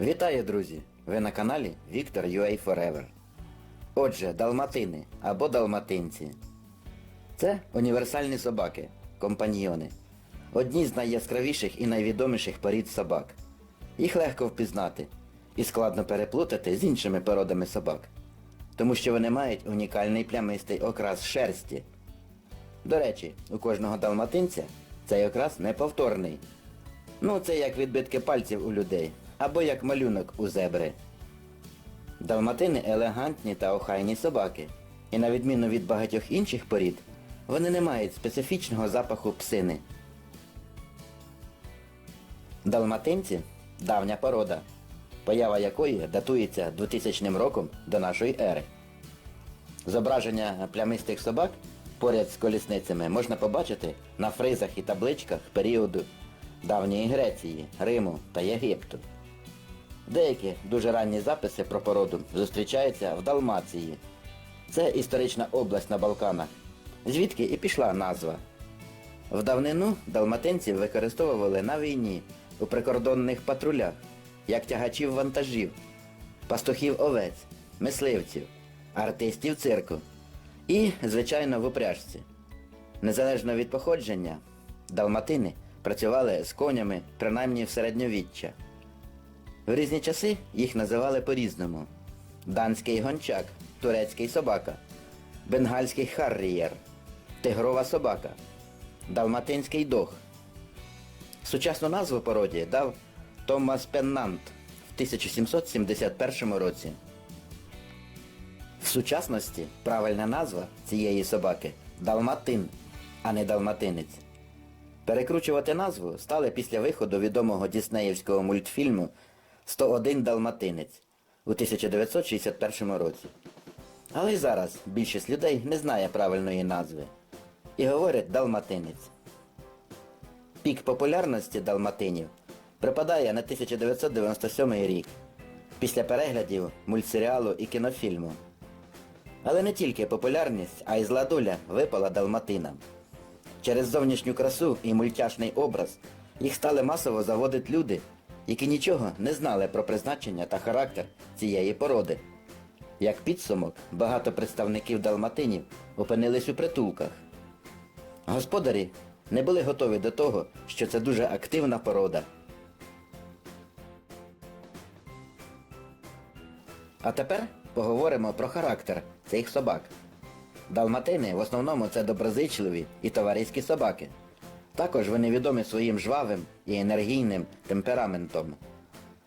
Вітаю, друзі! Ви на каналі Віктор UA Forever. Отже, далматини або далматинці. Це універсальні собаки, компаньйони. Одні з найяскравіших і найвідоміших порід собак. Їх легко впізнати і складно переплутати з іншими породами собак, тому що вони мають унікальний плямистий окрас шерсті. До речі, у кожного далматинця цей окрас неповторний. Ну, це як відбитки пальців у людей, або як малюнок у зебри. Далматини елегантні та охайні собаки, і на відміну від багатьох інших порід, вони не мають специфічного запаху псини. Далматинці давня порода, поява якої датується 2000 роком до нашої ери. Зображення плямистих собак поряд з колісницями можна побачити на фризах і табличках періоду давньої Греції, Риму та Єгипту. Деякі дуже ранні записи про породу зустрічаються в Далмації. Це історична область на Балканах, звідки і пішла назва. В давнину далматинців використовували на війні у прикордонних патрулях, як тягачів вантажів, пастухів овець, мисливців, артистів цирку і, звичайно, в упряжці. Незалежно від походження, далматини працювали з конями принаймні в середньовіччя. В різні часи їх називали по-різному. Данський гончак, турецький собака, бенгальський харрієр, тигрова собака, далматинський дог. Сучасну назву породі дав Томас Пеннант в 1771 році. В сучасності правильна назва цієї собаки далматин, а не далматинець. Перекручувати назву стали після виходу відомого діснеївського мультфільму 101 Далматинець у 1961 році. Але й зараз більшість людей не знає правильної назви і говорять далматинець. Пік популярності далматинів припадає на 1997 рік після переглядів мультсеріалу і кінофільму. Але не тільки популярність, а й зла доля випала далматинам. Через зовнішню красу і мультяшний образ їх стали масово заводити люди, які нічого не знали про призначення та характер цієї породи. Як підсумок, багато представників далматинів опинились у притулках. Господарі не були готові до того, що це дуже активна порода. А тепер поговоримо про характер цих собак. Далматини в основному це доброзичливі і товариські собаки. Також вони відомі своїм жвавим і енергійним темпераментом.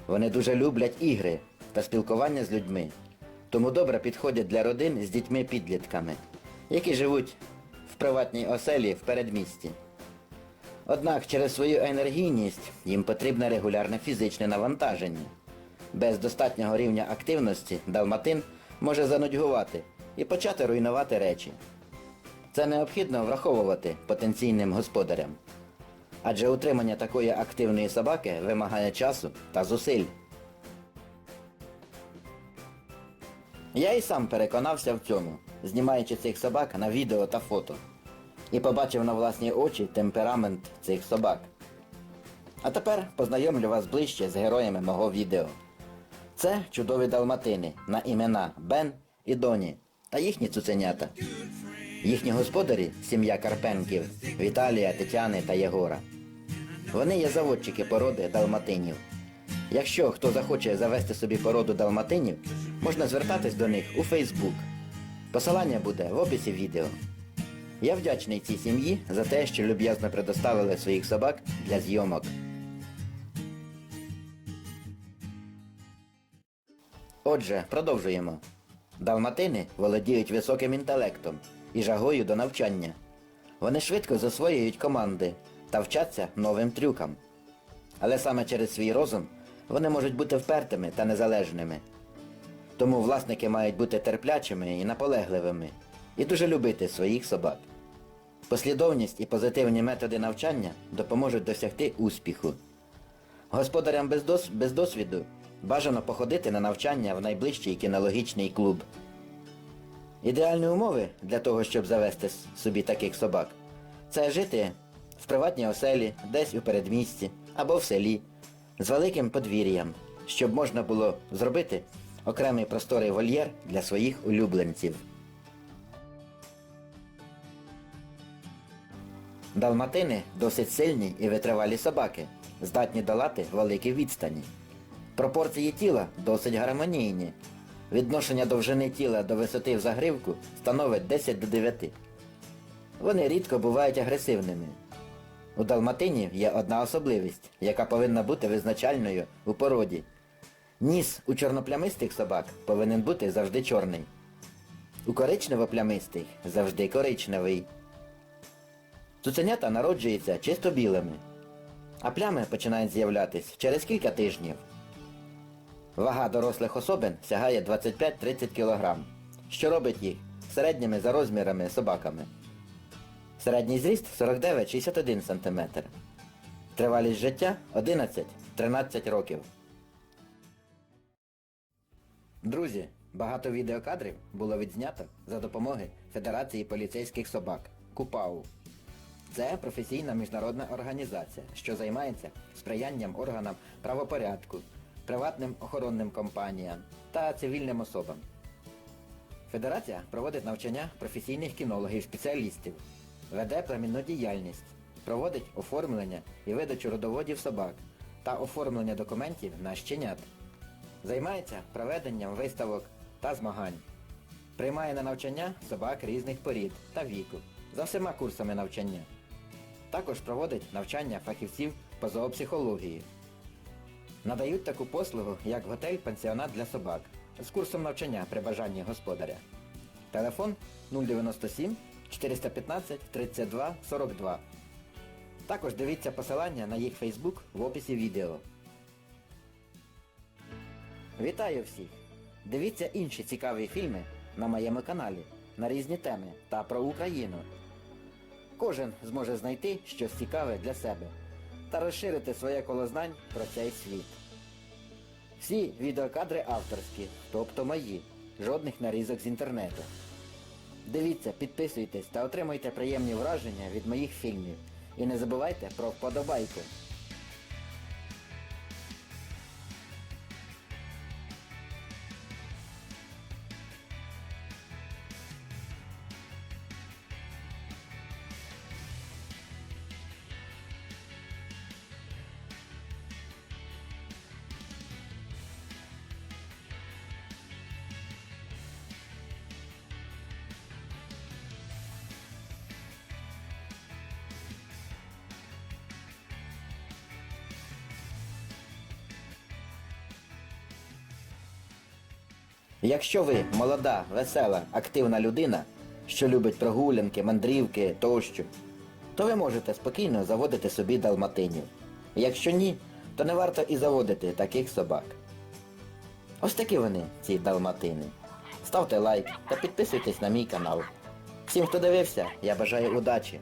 Вони дуже люблять ігри та спілкування з людьми, тому добре підходять для родин з дітьми-підлітками, які живуть в приватній оселі в передмісті. Однак через свою енергійність їм потрібне регулярне фізичне навантаження. Без достатнього рівня активності далматин може занудьгувати і почати руйнувати речі. Це необхідно враховувати потенційним господарям. Адже утримання такої активної собаки вимагає часу та зусиль. Я і сам переконався в цьому, знімаючи цих собак на відео та фото. І побачив на власні очі темперамент цих собак. А тепер познайомлю вас ближче з героями мого відео. Це чудові далматини на імена Бен і Доні та їхні цуценята. Їхні господарі сім'я Карпенків Віталія, Тетяни та Єгора. Вони є заводчики породи далматинів. Якщо хто захоче завести собі породу далматинів, можна звертатись до них у Фейсбук. Посилання буде в описі відео. Я вдячний цій сім'ї за те, що люб'язно предоставили своїх собак для зйомок. Отже, продовжуємо. Далматини володіють високим інтелектом і жагою до навчання. Вони швидко засвоюють команди та вчаться новим трюкам. Але саме через свій розум вони можуть бути впертими та незалежними. Тому власники мають бути терплячими і наполегливими, і дуже любити своїх собак. Послідовність і позитивні методи навчання допоможуть досягти успіху. Господарям без, дос... без досвіду бажано походити на навчання в найближчий кінологічний клуб. Ідеальні умови для того, щоб завести собі таких собак, це жити в приватній оселі, десь у передмісті або в селі, з великим подвір'ям, щоб можна було зробити окремий просторий вольєр для своїх улюбленців. Далматини досить сильні і витривалі собаки, здатні долати великі відстані. Пропорції тіла досить гармонійні. Відношення довжини тіла до висоти в загривку становить 10 до 9. Вони рідко бувають агресивними. У далматинів є одна особливість, яка повинна бути визначальною у породі. Ніс у чорноплямистих собак повинен бути завжди чорний. У коричнево-плямистих завжди коричневий. Цуценята народжуються чисто білими, а плями починають з'являтись через кілька тижнів. Вага дорослих особин сягає 25-30 кг, що робить їх середніми за розмірами собаками. Середній зріст 49-61 см. Тривалість життя 11-13 років. Друзі, багато відеокадрів було відзнято за допомоги Федерації поліцейських собак КУПАУ. Це професійна міжнародна організація, що займається сприянням органам правопорядку, приватним охоронним компаніям та цивільним особам. Федерація проводить навчання професійних кінологів-спеціалістів, веде племінну діяльність, проводить оформлення і видачу родоводів собак та оформлення документів на щенят. Займається проведенням виставок та змагань. Приймає на навчання собак різних порід та віку за всіма курсами навчання. Також проводить навчання фахівців по зоопсихології. Надають таку послугу, як готель-пансіонат для собак з курсом навчання при бажанні господаря. Телефон 097 415 32 42. Також дивіться посилання на їх Фейсбук в описі відео. Вітаю всіх! Дивіться інші цікаві фільми на моєму каналі на різні теми та про Україну. Кожен зможе знайти щось цікаве для себе та розширити своє коло знань про цей світ. Всі відеокадри авторські, тобто мої, жодних нарізок з інтернету. Дивіться, підписуйтесь та отримуйте приємні враження від моїх фільмів. І не забувайте про вподобайку. Якщо ви молода, весела, активна людина, що любить прогулянки, мандрівки тощо, то ви можете спокійно заводити собі далматинів. Якщо ні, то не варто і заводити таких собак. Ось такі вони, ці далматини. Ставте лайк та підписуйтесь на мій канал. Всім, хто дивився, я бажаю удачі.